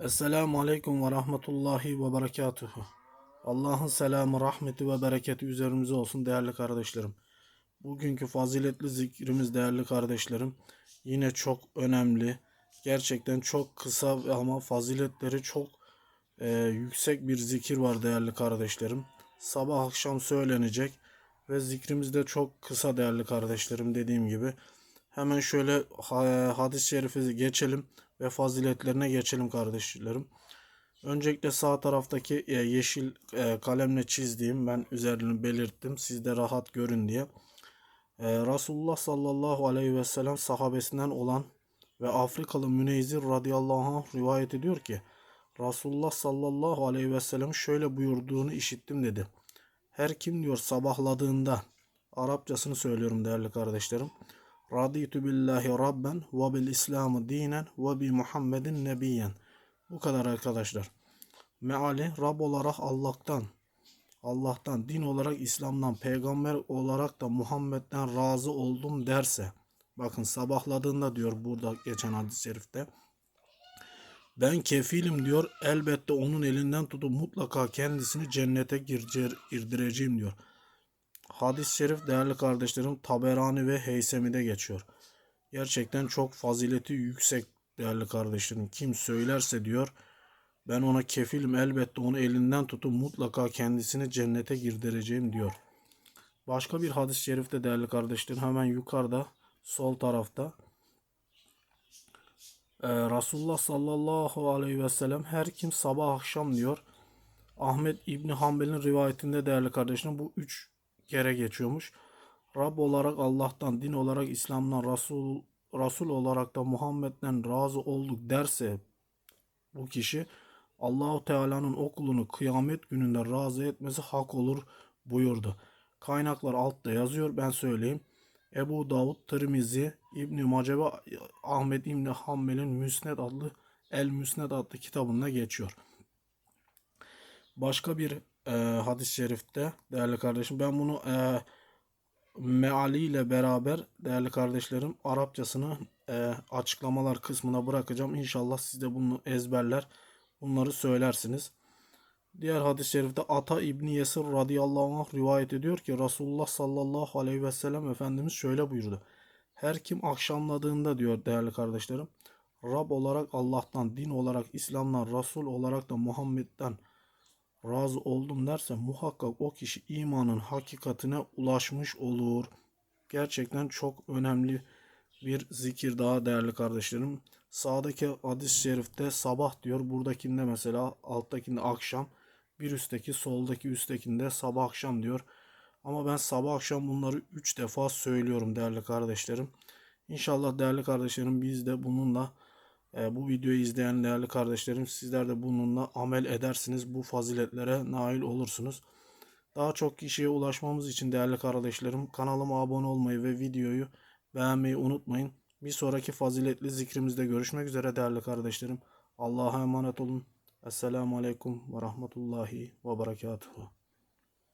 Esselamu Aleyküm ve Rahmetullahi ve Berekatuhu. Allah'ın selamı, rahmeti ve bereketi üzerimize olsun değerli kardeşlerim. Bugünkü faziletli zikrimiz değerli kardeşlerim yine çok önemli. Gerçekten çok kısa ama faziletleri çok e, yüksek bir zikir var değerli kardeşlerim. Sabah akşam söylenecek ve zikrimiz de çok kısa değerli kardeşlerim dediğim gibi. Hemen şöyle ha- hadis-i şerifi geçelim ve faziletlerine geçelim kardeşlerim. Öncelikle sağ taraftaki e, yeşil e, kalemle çizdiğim ben üzerini belirttim. Siz de rahat görün diye. E, Resulullah sallallahu aleyhi ve sellem sahabesinden olan ve Afrikalı Müneyzir radıyallahu anh rivayet ediyor ki Resulullah sallallahu aleyhi ve sellem şöyle buyurduğunu işittim dedi. Her kim diyor sabahladığında Arapçasını söylüyorum değerli kardeşlerim. Raditu billahi rabben ve bil İslamı dinen ve bi Muhammedin nebiyen. Bu kadar arkadaşlar. Meali Rab olarak Allah'tan, Allah'tan, din olarak İslam'dan, peygamber olarak da Muhammed'den razı oldum derse, bakın sabahladığında diyor burada geçen hadis-i şerifte, ben kefilim diyor, elbette onun elinden tutup mutlaka kendisini cennete girdireceğim diyor. Hadis-i şerif değerli kardeşlerim Taberani ve Heysemi'de geçiyor. Gerçekten çok fazileti yüksek değerli kardeşlerim. Kim söylerse diyor ben ona kefilim elbette onu elinden tutup mutlaka kendisini cennete girdireceğim diyor. Başka bir hadis-i şerifte değerli kardeşlerim hemen yukarıda sol tarafta Ee, Resulullah sallallahu aleyhi ve sellem her kim sabah akşam diyor. Ahmet İbni Hanbel'in rivayetinde değerli kardeşlerim bu üç kere geçiyormuş. Rab olarak Allah'tan, din olarak İslam'dan, Resul, Resul olarak da Muhammed'den razı olduk derse bu kişi Allahu Teala'nın okulunu kıyamet gününde razı etmesi hak olur buyurdu. Kaynaklar altta yazıyor ben söyleyeyim. Ebu Davud, Tirmizi, İbn Mace ve Ahmet İbni Hanbel'in Müsned adlı El Müsned adlı kitabında geçiyor. Başka bir e, hadis-i şerifte değerli kardeşim ben bunu e, meali ile beraber değerli kardeşlerim Arapçasını e, açıklamalar kısmına bırakacağım. İnşallah siz de bunu ezberler bunları söylersiniz. Diğer hadis-i şerifte Ata İbni Yesir radıyallahu anh rivayet ediyor ki Resulullah sallallahu aleyhi ve sellem Efendimiz şöyle buyurdu. Her kim akşamladığında diyor değerli kardeşlerim Rab olarak Allah'tan, din olarak İslam'dan, Resul olarak da Muhammed'den razı oldum derse muhakkak o kişi imanın hakikatine ulaşmış olur. Gerçekten çok önemli bir zikir daha değerli kardeşlerim. Sağdaki hadis-i şerifte sabah diyor. Buradakinde mesela alttakinde akşam. Bir üstteki soldaki üsttekinde sabah akşam diyor. Ama ben sabah akşam bunları 3 defa söylüyorum değerli kardeşlerim. İnşallah değerli kardeşlerim biz de bununla bu videoyu izleyen değerli kardeşlerim sizler de bununla amel edersiniz. Bu faziletlere nail olursunuz. Daha çok kişiye ulaşmamız için değerli kardeşlerim kanalıma abone olmayı ve videoyu beğenmeyi unutmayın. Bir sonraki faziletli zikrimizde görüşmek üzere değerli kardeşlerim. Allah'a emanet olun. Esselamu Aleyküm ve Rahmetullahi ve Berekatuhu.